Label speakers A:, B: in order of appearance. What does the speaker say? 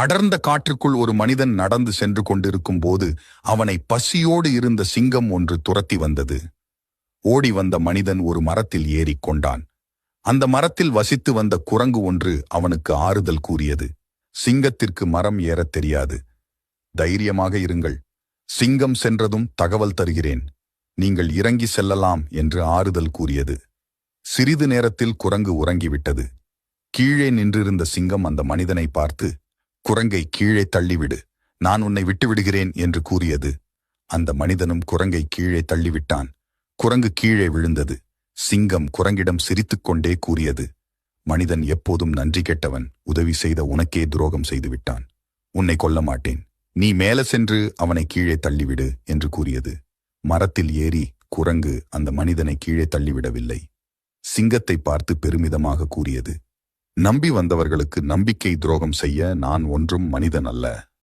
A: அடர்ந்த காற்றுக்குள் ஒரு மனிதன் நடந்து சென்று கொண்டிருக்கும் போது அவனை பசியோடு இருந்த சிங்கம் ஒன்று துரத்தி வந்தது. ஓடி வந்த மனிதன் ஒரு மரத்தில் ஏறிக் கொண்டான். அந்த மரத்தில் வசித்து வந்த குரங்கு ஒன்று அவனுக்கு ஆறுதல் கூறியது. சிங்கத்திற்கு மரம் ஏறத் தெரியாது. தைரியமாக இருங்கள். சிங்கம் சென்றதும் தகவல் தருகிறேன். நீங்கள் இறங்கி செல்லலாம் என்று ஆறுதல் கூறியது. சிறிது நேரத்தில் குரங்கு உறங்கிவிட்டது. கீழே நின்றிருந்த சிங்கம் அந்த மனிதனை பார்த்து குரங்கை கீழே தள்ளிவிடு நான் உன்னை விட்டுவிடுகிறேன் என்று கூறியது. அந்த மனிதனும் குரங்கை கீழே தள்ளிவிட்டான். குரங்கு கீழே விழுந்தது. சிங்கம் குரங்கிடம் சிரித்துக்கொண்டே கூறியது. மனிதன் எப்போதும் நன்றி கெட்டவன் உதவி செய்த உனக்கே துரோகம் செய்துவிட்டான். உன்னை கொல்ல மாட்டேன் நீ மேல சென்று அவனை கீழே தள்ளிவிடு என்று கூறியது. மரத்தில் ஏறி குரங்கு அந்த மனிதனை கீழே தள்ளிவிடவில்லை. சிங்கத்தை பார்த்து பெருமிதமாக கூறியது. நம்பி வந்தவர்களுக்கு நம்பிக்கை துரோகம் செய்ய நான் ஒன்றும் மனிதன் அல்ல.